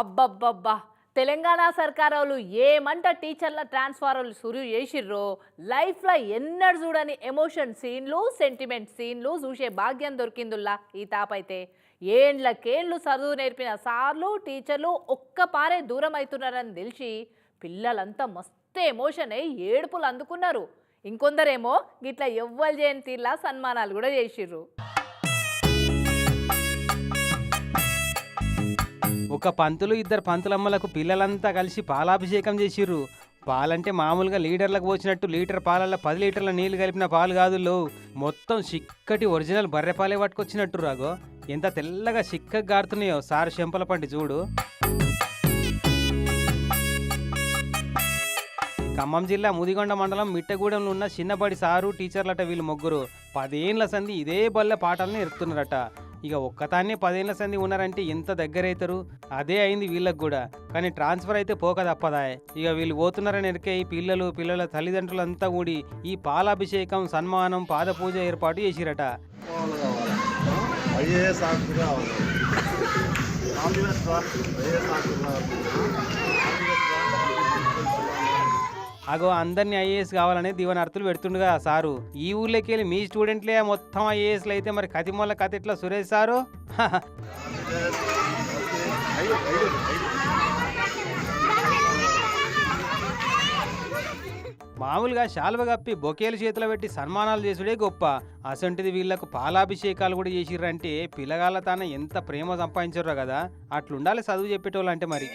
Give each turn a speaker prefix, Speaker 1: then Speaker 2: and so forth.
Speaker 1: అబ్బబ్బబ్బా. తెలంగాణ సర్కారోళ్ళు ఏమంట టీచర్ల ట్రాన్స్ఫారర్లు సురు చేసిర్రో లైఫ్లో ఎన్నడు చూడని ఎమోషన్ సీన్లు సెంటిమెంట్ సీన్లు చూసే భాగ్యం దొరికిందుల్లా ఈ తాపైతే. ఏండ్లకేండ్లు చదువు నేర్పిన సార్లు టీచర్లు ఒక్క పారే దూరం అవుతున్నారని తెలిసి పిల్లలంతా మస్తు ఎమోషన్ అయి ఏడుపులు అందుకున్నారు. ఇంకొందరేమో గిట్ల ఎవ్వరు చేయని తీర్లా సన్మానాలు కూడా చేసిర్రు.
Speaker 2: ఒక పంతులు ఇద్దరు పంతులమ్మలకు పిల్లలంతా కలిసి పాలాభిషేకం చేసిర్రు. పాలంటే మామూలుగా లీటర్లకు పోసినట్టు లీటర్ పాలల్లో పది లీటర్ల నీళ్ళు కలిపిన పాలు కాదులో మొత్తం చిక్కటి ఒరిజినల్ బర్రె పాలే పట్టుకొచ్చినట్టు రాగో. ఎంత తెల్లగా చిక్కగా గారుతున్నాయో సారు చెంపల పండి చూడు. ఖమ్మం జిల్లా ముదిగొండ మండలం మిట్టగూడెంలో ఉన్న చిన్నబడి సారు టీచర్లట వీళ్ళు ముగ్గురు. పదేండ్ల సంధి ఇదే బల్ల పాటల్ని ఎరుపుతున్నారట. ఇక ఒక్కతాన్నే పదేళ్ళ సంధి ఉన్నారంటే ఎంత దగ్గర అవుతారు అదే అయింది వీళ్ళకి కూడా. కానీ ట్రాన్స్ఫర్ అయితే పోక తప్పదాయ్. ఇక వీళ్ళు పోతున్నారని ఎరికే ఈ పిల్లలు పిల్లల తల్లిదండ్రులంతా కూడి ఈ పాలాభిషేకం సన్మానం పాద పూజ ఏర్పాటు చేసిరట.
Speaker 3: కావాలి
Speaker 2: అగో అందరినీ ఐఏఎస్ కావాలని దీవెన అర్థులు పెడుతుండగా సారు. ఈ ఊర్లోకి వెళ్ళి మీ స్టూడెంట్లే మొత్తం ఐఏఎస్లు అయితే మరి కతిమూల కథ ఇట్లా సురేష్ సారు? మామూలుగా శాల్వ కప్పి బొకేలు చేతిలో పెట్టి సన్మానాలు చేసుడే గొప్ప. అసంటిది వీళ్ళకు పాలాభిషేకాలు కూడా చేసిర్రంటే పిల్లగాళ్ళ తాన ఎంత ప్రేమ సంపాదించరో కదా. అట్లుండాలి చదువు చెప్పేటోళ్ళు అంటే మరి.